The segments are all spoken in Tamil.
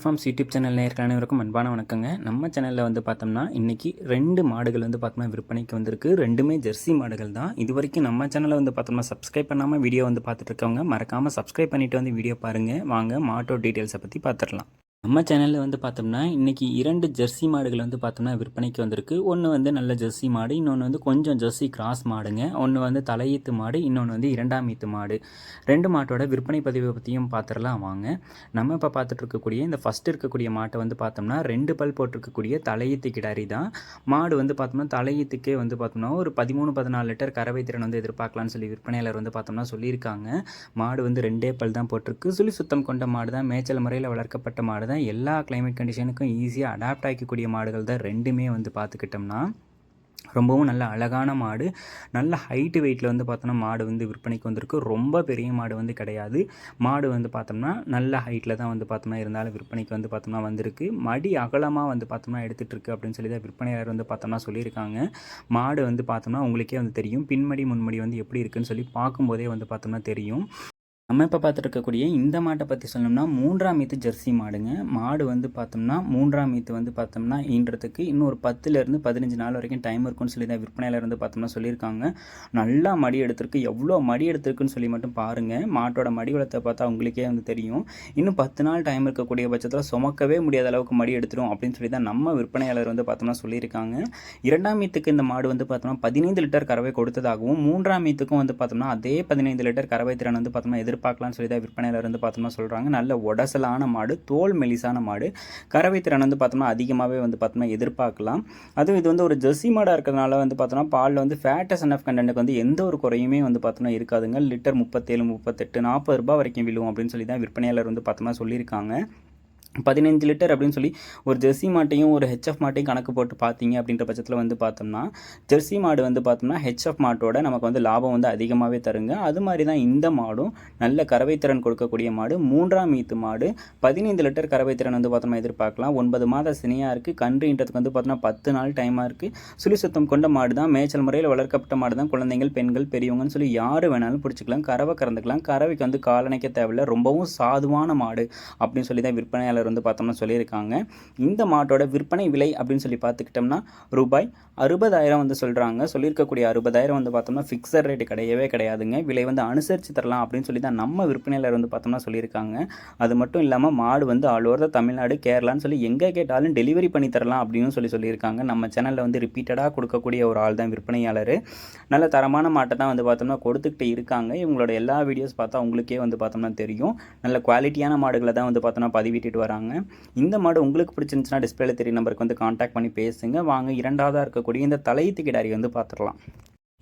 ஃபார்ம்ஸ் யூடியூப் சேனல் நேயர்கள் அனைவருக்கும் அன்பான வணக்கங்க. நம்ம சேனலில் வந்து பார்த்தோம்னா இன்றைக்கி ரெண்டு மாடுகள் வந்து பார்த்தோம்னா விற்பனைக்கு வந்திருக்கு. ரெண்டுமே ஜெர்சி மாடுகள் தான். இது வரைக்கும் நம்ம சேனலை வந்து பார்த்தோம்னா சப்ஸ்கிரைப் பண்ணாமல் வீடியோ வந்து பார்த்துட்டு இருக்கவங்க மறக்காமல் சப்ஸ்கிரைப் பண்ணிவிட்டு வந்து வீடியோ பாருங்கள் வாங்க மாட்டோ டீட்டெயில்ஸை பற்றி பார்த்துடலாம். நம்ம சேனலில் வந்து பார்த்தோம்னா இன்றைக்கி இரண்டு ஜெர்சி மாடுகள் வந்து பார்த்தோம்னா விற்பனைக்கு வந்திருக்கு. ஒன்று வந்து நல்ல ஜெர்சி மாடு இன்னொன்று வந்து கொஞ்சம் ஜெர்சி கிராஸ் மாடுங்க. ஒன்று வந்து தலையீத்து மாடு இன்னொன்று வந்து இரண்டாம் ஈத்து மாடு. ரெண்டு மாட்டோட விற்பனை பதிவை பற்றியும் பார்த்துடலாம் வாங்க. நம்ம இப்போ பார்த்துட்டு இருக்கக்கூடிய இந்த ஃபஸ்ட்டு இருக்கக்கூடிய மாட்டை வந்து பார்த்தோம்னா ரெண்டு பல் போட்டிருக்கக்கூடிய தலையீத்து கிடாரி தான். மாடு வந்து பார்த்தோம்னா தலையீத்துக்கே வந்து பார்த்தோம்னா ஒரு பதிமூணு பதினாலு லிட்டர் கறவை திறன் வந்து எதிர்பார்க்கலாம்னு சொல்லி விற்பனையாளர் வந்து பார்த்தோம்னா சொல்லியிருக்காங்க. மாடு வந்து ரெண்டே பல் தான் போட்டிருக்கு. சுழி சுத்தம் கொண்ட மாடு தான். மேய்ச்சல் முறையில் வளர்க்கப்பட்ட மாடு தான். எல்லா கிளைமேட் கண்டிஷனுக்கும் ஈஸியாக அடாப்ட் ஆகிக்கக்கூடிய மாடுகள் தான் ரெண்டுமே வந்து பார்த்துக்கிட்டோம்னா ரொம்பவும் நல்ல அழகான மாடு. நல்ல ஹைட்டு வெயிட்டில் வந்து பார்த்தோம்னா மாடு வந்து விற்பனைக்கு வந்திருக்கு. ரொம்ப பெரிய மாடு வந்து கிடையாது. மாடு வந்து பார்த்தோம்னா நல்ல ஹைட்டில் தான் வந்து பார்த்தோம்னா இருந்தாலும் விற்பனைக்கு வந்து பார்த்தோம்னா வந்திருக்கு. மடி அகலமாக வந்து பார்த்தோம்னா எடுத்துகிட்டு இருக்கு அப்படின்னு சொல்லி தான் விற்பனையாளர் வந்து பார்த்தோம்னா சொல்லியிருக்காங்க. மாடு வந்து பார்த்தோம்னா உங்களுக்கே வந்து தெரியும். பின்மடி முன்மடி வந்து எப்படி இருக்குன்னு சொல்லி பார்க்கும்போதே வந்து பார்த்தோம்னா தெரியும். நம்ம இப்போ பார்த்துருக்கக்கூடிய இந்த மாட்டை பற்றி சொல்லணும்னா மூன்றாம் மீத்து ஜெர்சி மாடுங்க. மாடு வந்து பார்த்தோம்னா மூன்றாம் மீத்து வந்து பார்த்தோம்னா ஈன்றதுக்கு இன்னும் ஒரு பத்துலேருந்து பதினஞ்சு நாள் வரைக்கும் டைம் இருக்கும்னு சொல்லி தான் விற்பனையில் இருந்து பார்த்தோம்னா சொல்லியிருக்காங்க. நல்லா மடி எடுத்திருக்கு. எவ்வளோ மடி எடுத்திருக்குன்னு சொல்லி மட்டும் பாருங்கள் மாட்டோட மடி வளத்தை பார்த்தா உங்களுக்கே வந்து தெரியும். இன்னும் பத்து நாள் டைம் இருக்கக்கூடிய பட்சத்தில் சுமக்கவே முடியாத அளவுக்கு மடி எடுத்துரும் அப்படின்னு சொல்லி தான் நம்ம விற்பனையாளர் வந்து பார்த்தோம்னா சொல்லியிருக்காங்க. இரண்டாம் மீத்துக்கு இந்த மாடு வந்து பார்த்தோம்னா பதினைந்து லிட்டர் கறவை கொடுத்ததாகவும் மூன்றாம் மீத்துக்கும் வந்து பார்த்தோம்னா அதே பதினைந்து லிட்டர் கறவை திறன் வந்து பார்த்தோம்னா எதிர் எதிர்பார்க்கலாம்னு சொல்லி தான் விற்பனையில் இருந்து பார்த்தோம்னா சொல்கிறாங்க நல்ல உடசலான மாடு தோல் மெலிசான மாடு. கறவை திறன் வந்து பார்த்தோம்னா அதிகமாகவே வந்து பார்த்தோம்னா எதிர்பார்க்கலாம். அதுவும் இது வந்து ஒரு ஜெர்சி மாடாக இருக்கிறதுனால வந்து பார்த்தோம்னா பாலில் வந்து ஃபேட்டஸ் அண்ட் ஆஃப் கண்டென்ட்டுக்கு வந்து எந்த ஒரு குறையுமே வந்து பார்த்தோம்னா இருக்காதுங்க. லிட்டர் முப்பத்தேழு முப்பத்தெட்டு நாற்பது ரூபாய் வரைக்கும் விழுவோம் அப்படின்னு சொல்லி தான் விற்பனையாளர் வந்து பார்த்தோம்னா சொல்லியிருக்காங்க. பதினஞ்சு லிட்டர் அப்படின்னு சொல்லி ஒரு ஜெர்சி மாட்டையும் ஒரு ஹெச்எஃப் மாட்டையும் கணக்கு போட்டு பார்த்தீங்க அப்படின்ற பட்சத்தில் வந்து பார்த்தோம்னா ஜெர்சி மாடு வந்து பார்த்தோம்னா ஹெச்எஃப் மாட்டோட நமக்கு வந்து லாபம் வந்து அதிகமாகவே தருங்க. அது மாதிரி தான் இந்த மாடும் நல்ல கறவைத்திறன் கொடுக்கக்கூடிய மாடு மூன்றாம் ஈத்து மாடு பதினைந்து லிட்டர் கறவைத்திறன் வந்து பார்த்தோம்னா எதிர்பார்க்கலாம். ஒன்பது மாத சினியாக இருக்குது கன்றுன்றதுக்கு வந்து பார்த்தோம்னா பத்து நாள் டைமாக இருக்குது சுழி சுத்தம் கொண்ட மாடு தான். மேய்ச்சல் முறையில் வளர்க்கப்பட்ட மாடு தான். குழந்தைகள் பெண்கள் பெரியவங்கன்னு சொல்லி யார் வேணாலும் பிடிச்சிக்கலாம். கறவை கறந்துக்கலாம். கறவைக்கு வந்து காலணைக்க தேவையில்லை. ரொம்பவும் சாதுவான மாடு அப்படின்னு சொல்லி தான் விற்பனையாளர் வந்து பார்த்தோம்னா சொல்லியிருக்காங்க. இந்த மாட்டோட விற்பனை விலை அப்படின்னு சொல்லி பார்த்துக்கிட்டோம்னா ரூபாய் அறுபதாயிரம் வந்து சொல்கிறாங்க சொல்லியிருக்கக்கூடிய அறுபதாயிரம் வந்து பார்த்தோம்னா ஃபிக்ஸட் ரேட்டு கிடையவே கிடையாதுங்க. விலை வந்து அனுசரித்து தரலாம் அப்படின்னு சொல்லி தான் நம்ம விற்பனையாளர் வந்து பார்த்தோம்னா சொல்லியிருக்காங்க. அது மட்டும் இல்லாமல் மாடு வந்து ஆல் ஓவர் தமிழ்நாடு கேரளான்னு சொல்லி எங்கே கேட்டாலும் டெலிவரி பண்ணி தரலாம் அப்படின்னு சொல்லி சொல்லியிருக்காங்க. நம்ம சேனலில் வந்து ரிப்பீட்டடாக கொடுக்கக்கூடிய ஒரு ஆள் தான் விற்பனையாளர். நல்ல தரமான மாட்டை தான் வந்து பார்த்தோம்னா கொடுத்துக்கிட்டு இருக்காங்க. இவங்களோட எல்லா வீடியோஸ் பார்த்தா உங்களுக்கே வந்து பார்த்தோம்னா தெரியும். நல்ல குவாலிட்டியான மாடுகளை தான் வந்து பார்த்தோம்னா பதிவிட்டுட்டு வராங்க. இந்த மாடு உங்களுக்கு பிடிச்சிருந்துச்சுன்னா டிஸ்பிளேல தெரிய நம்பருக்கு வந்து காண்டாக்ட் பண்ணி பேசுங்க. வாங்க இரண்டாவதாக இருக்கக்கூடிய இந்த தலையீத்து கிடாரி வந்து பார்த்துடலாம்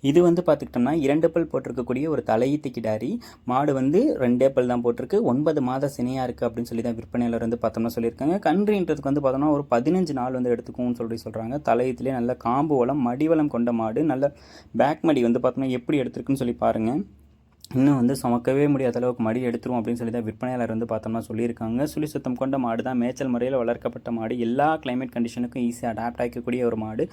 இது வந்து பார்த்துக்கிட்டோம்னா இரண்டு பல் போட்டிருக்கக்கூடிய ஒரு தலையீத்து கிடாரி மாடு வந்து ரெண்டே பல் தான் போட்டிருக்கு. ஒன்பது மாத சினையாக இருக்குது அப்படின்னு சொல்லி தான் விற்பனையில் வந்து பார்த்தோம்னா சொல்லியிருக்காங்க. கன்றுன்றதுக்கு வந்து பார்த்தோம்னா ஒரு பதினஞ்சு நாள் வந்து எடுத்துக்கும்னு சொல்லி சொல்கிறாங்க தலையீத்துலேயே நல்ல காம்பு வளம் மடிவளம் கொண்ட மாடு. நல்ல பேக் மடி வந்து பார்த்தோம்னா எப்படி எடுத்திருக்குன்னு சொல்லி பாருங்கள் இன்னும் வந்து சுமக்கவே முடியாத அளவுக்கு மடி எடுத்துரும் அப்படின்னு சொல்லி தான் விற்பனையாளர் வந்து பார்த்தோம்னா சொல்லியிருக்காங்க. சுழி சுத்தம் கொண்ட மாடு தான் மேய்ச்சல் முறையில் வளர்க்கப்பட்ட மாடு. எல்லா கிளைமேட் கண்டிஷனுக்கும் ஈஸியாக அடாப்ட் ஆகிக்கக்கூடிய ஒரு மாடு.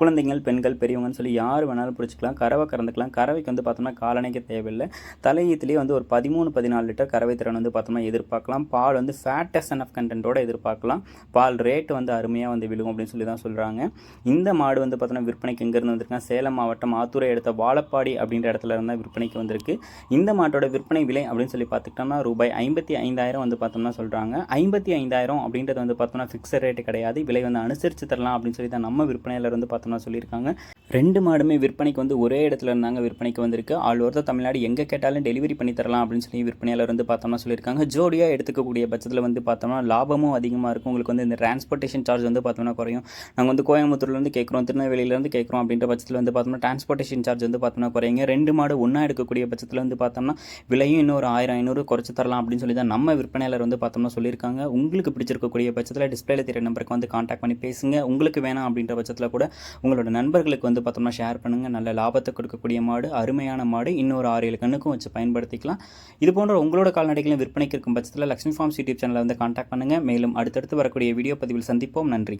குழந்தைங்கள் பெண்கள் பெரியவங்கன்னு சொல்லி யார் வேணாலும் பிடிச்சிக்கலாம். கறவை கறந்துக்கலாம். கறவைக்கு வந்து பார்த்தோம்னா காலணைக்க தேவையில்லை. தலையீத்துலேயே வந்து ஒரு பதிமூணு பதினாலு லிட்டர் கறவை திறன் வந்து பார்த்தோம்னா எதிர்பார்க்கலாம். பால் வந்து ஃபேட்டஸ் ஆஃப் கண்டென்ட்டோட எதிர்பார்க்கலாம். பால் ரேட்டு வந்து அருமையாக வந்து விழுகும் அப்படின்னு சொல்லி தான் சொல்கிறாங்க இந்த மாடு வந்து பார்த்தோன்னா விற்பனைக்கு எங்கேருந்து வந்திருக்காங்க? சேலம் மாவட்டம் ஆத்தூரை எடுத்த வாழப்பாடி அப்படின்ற இடத்துல இருந்தால் விற்பனைக்கு வந்திருக்கு. இந்த மாட்டோட விற்பனை விலை அப்படின்னு சொல்லி பார்த்துக்கிட்டோம்னா ரூபாய் ஐம்பத்தி ஐந்தாயிரம் வந்து பார்த்தோம்னா சொல்கிறாங்க ஐம்பத்தி ஐந்தாயிரம் அப்படின்றது வந்து பார்த்தோம்னா ஃபிக்ஸட் ரேட்டு கிடையாது. விலை வந்து அனுசரித்து தரலாம் அப்படின்னு சொல்லி தான் நம்ம விற்பனையில் வந்து பார்த்தோம்னா சொல்லியிருக்காங்க. ரெண்டு மாடுமே விற்பனைக்கு வந்து ஒரே இடத்துல இருந்தாங்க விற்பனைக்கு வந்திருக்கு. ஆல் ஓவர் தமிழ்நாடு எங்கே கேட்டாலும் டெலிவரி பண்ணி தரலாம் அப்படின்னு சொல்லி விற்பனையாளர் வந்து பார்த்தோம்னா சொல்லியிருக்காங்க. ஜோடியாக எடுத்துக்கக்கூடிய பட்சத்தில் வந்து பார்த்தோம்னா லாபமும் அதிகமாக இருக்கும். உங்களுக்கு வந்து இந்த டிரான்ஸ்போர்ட்டேஷன் சார்ஜ் வந்து பார்த்தோம்னா குறையும். நாங்கள் வந்து கோயம்புத்தூர்லேருந்து கேட்குறோம் திருநெல்வேலியிலேருந்து கேட்குறோம் அப்படின்ற பட்சத்தில் வந்து பார்த்தோம்னா டிரான்ஸ்போர்ட்டேஷன் சார்ஜ் வந்து பார்த்தோம்னா குறையுங்க. ரெண்டு மாடு ஒன்றா எடுக்கக்கூடிய பட்சத்தில் வந்து பார்த்தோம்னா விலையும் இன்னொரு ஆயிரம் ஐநூறு குறைச்சி தரலாம் அப்படின்னு சொல்லி தான் நம்ம விற்பனையாளர் வந்து பார்த்தோம்னா சொல்லியிருக்காங்க. உங்களுக்கு பிடிச்சிருக்கக்கூடிய பட்சத்தில் டிஸ்பிளேல தெரிய நம்பருக்கு வந்து காண்டாக்ட் பண்ணி பேசுங்க. உங்களுக்கு வேணாம் அப்படின்ற பட்சத்தில் கூட உங்களோட நண்பர்களுக்கு வந்து பார்த்தோம்னா ஷேர் பண்ணுங்கள் நல்ல லாபத்தை கொடுக்கக்கூடிய மாடு அருமையான மாடு இன்னொரு ஆறு ஏழு கண்ணுக்கும் வச்சு பயன்படுத்திக்கலாம். இது போன்ற உங்களோட கால்நடைகளும் விற்பனைக்கு இருக்கும் பட்சத்தில் லக்ஷ்மி ஃபார்ம்ஸ் யூடியூப் சேனலில் வந்து காண்டாக்ட் பண்ணுங்கள் மேலும் அடுத்தடுத்து வரக்கூடிய வீடியோ பதிவில் சந்திப்போம். நன்றி.